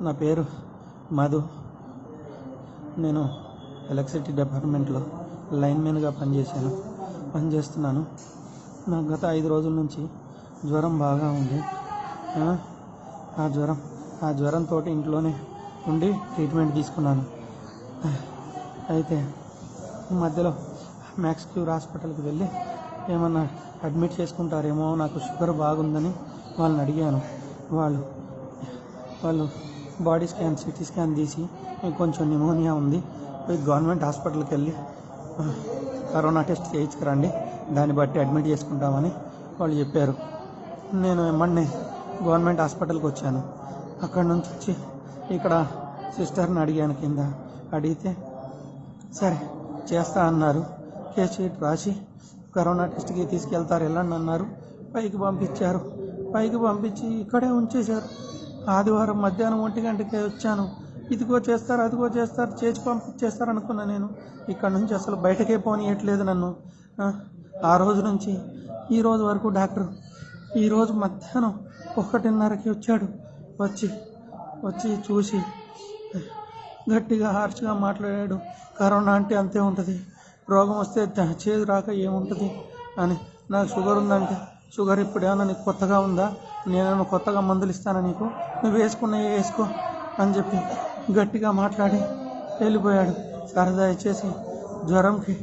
నా పేరు మధు. నేను ఎలక్ట్రిసిటీ డిపార్ట్మెంట్లో లైన్మెన్గా పనిచేశాను. పనిచేస్తున్నాను. నాకు గత ఐదు రోజుల నుంచి జ్వరం బాగా ఉంది. ఆ, ఆ జ్వరం ఆ జ్వరంతో ఇంట్లోనే ఉండి ట్రీట్మెంట్ తీసుకున్నాను. అయితే మధ్యలో మ్యాక్స్ క్యూర్ హాస్పిటల్కి వెళ్ళి ఏమన్నా అడ్మిట్ చేసుకుంటారేమో నాకు షుగర్ బాగుందని వాళ్ళని అడిగాను. వాళ్ళు వాళ్ళు బాడీ స్కాన్ సిటీ స్కాన్ తీసి కొంచెం న్యూమోనియా ఉంది. పోయి గవర్నమెంట్ హాస్పిటల్కి వెళ్ళి కరోనా టెస్ట్ చేయించుకురండి. దాన్ని బట్టి అడ్మిట్ చేసుకుంటామని వాళ్ళు చెప్పారు. నేను వెంబడినే గవర్నమెంట్ హాస్పిటల్కి వచ్చాను. అక్కడ నుంచి వచ్చి ఇక్కడ సిస్టర్ని అడిగాను కింద. అడిగితే సరే చేస్తా అన్నారు. కేసు షీట్ రాసి కరోనా టెస్ట్కి తీసుకెళ్తారు వెళ్ళండి అన్నారు. పైకి పంపించారు. పైకి పంపించి ఇక్కడే ఉంచేశారు. ఆదివారం మధ్యాహ్నం ఒంటి గంటకే వచ్చాను. ఇదిగో చేస్తారు అదిగో చేస్తారు చేసి పంపించేస్తారు అనుకున్నా నేను. ఇక్కడ నుంచి అసలు బయటకే పోనీయట్లేదు నన్ను. ఆ, రోజు నుంచి ఈ రోజు వరకు డాక్టర్ ఈరోజు మధ్యాహ్నం ఒకటిన్నరకి వచ్చాడు. వచ్చి వచ్చి చూసి గట్టిగా హార్ష్గా మాట్లాడాడు. కరోనా అంటే అంతే ఉంటుంది. రోగం వస్తే చేదు రాక ఏముంటుంది అని. నాకు షుగర్ ఉందంటే షుగర్ ఇప్పుడు ఏమైనా నీకు కొత్తగా ఉందా? నేను కొత్తగా మందులు ఇస్తానా నీకు? నువ్వు వేసుకున్న వేసుకో? అని చెప్పి గట్టిగా మాట్లాడి వెళ్ళిపోయాడు. సార్ దయచేసి జ్వరంకి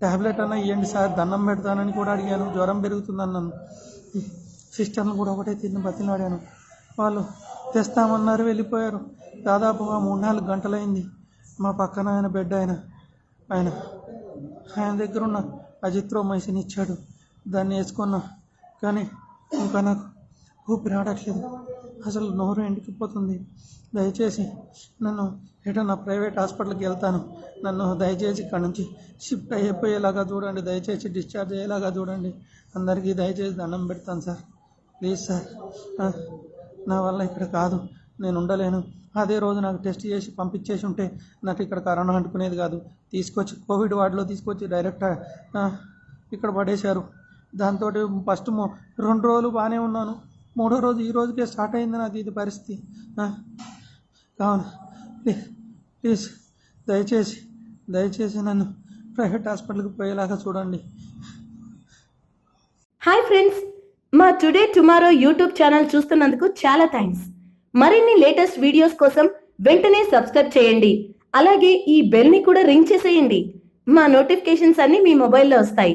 ట్యాబ్లెట్ అన్న ఇవ్వండి సార్ దండం పెడతానని కూడా అడిగాను. జ్వరం పెరుగుతుందన్నాను సిస్టర్ను కూడా ఒకటే తిని బతిలాడాను. వాళ్ళు తెస్తామన్నారు వెళ్ళిపోయారు. దాదాపుగా మూడు నాలుగు గంటలైంది. మా పక్కన ఆయన బెడ్ ఆయన ఆయన ఆయన దగ్గర ఉన్న అజిత్రోమైసిన్ ఇచ్చాడు. దాన్ని వేసుకున్నా కానీ ఇంకా నాకు ఊపిరి ఆడట్లేదు. అసలు నోరు ఎండికిపోతుంది. దయచేసి నన్ను ఎటన్నా ప్రైవేట్ హాస్పిటల్కి వెళ్తాను. నన్ను దయచేసి ఇక్కడ నుంచి షిఫ్ట్ అయిపోయేలాగా చూడండి. దయచేసి డిశ్చార్జ్ అయ్యేలాగా చూడండి. అందరికీ దయచేసి దండం పెడతాను సార్. Please sir. నా వల్ల ఇక్కడ కాదు. నేను ఉండలేను. అదే రోజు నాకు టెస్ట్ చేసి పంపించేసి ఉంటే నాకు ఇక్కడ కరోనా అంటుకునేది కాదు. తీసుకొచ్చి కోవిడ్ వార్డులో తీసుకొచ్చి డైరెక్ట్ ఇక్కడ పడేశారు. దాంతో ఫస్ట్ రెండు రోజులు బాగానే ఉన్నాను. మూడో రోజు ఈ రోజుకే స్టార్ట్ అయింది నాకు ఇది పరిస్థితి. కావున ప్లీజ్ ప్లీజ్ దయచేసి దయచేసి నన్ను ప్రైవేట్ హాస్పిటల్కి పోయేలాగా చూడండి. హాయ్ ఫ్రెండ్స్ మా టుడే టుమారో యూట్యూబ్ ఛానల్ చూస్తున్నందుకు చాలా థ్యాంక్స్. మరిన్ని లేటెస్ట్ వీడియోస్ కోసం వెంటనే సబ్స్క్రైబ్ చేయండి. అలాగే ఈ బెల్ని కూడా రింగ్ చేసేయండి. మా నోటిఫికేషన్స్ అన్నీ మీ మొబైల్లో వస్తాయి.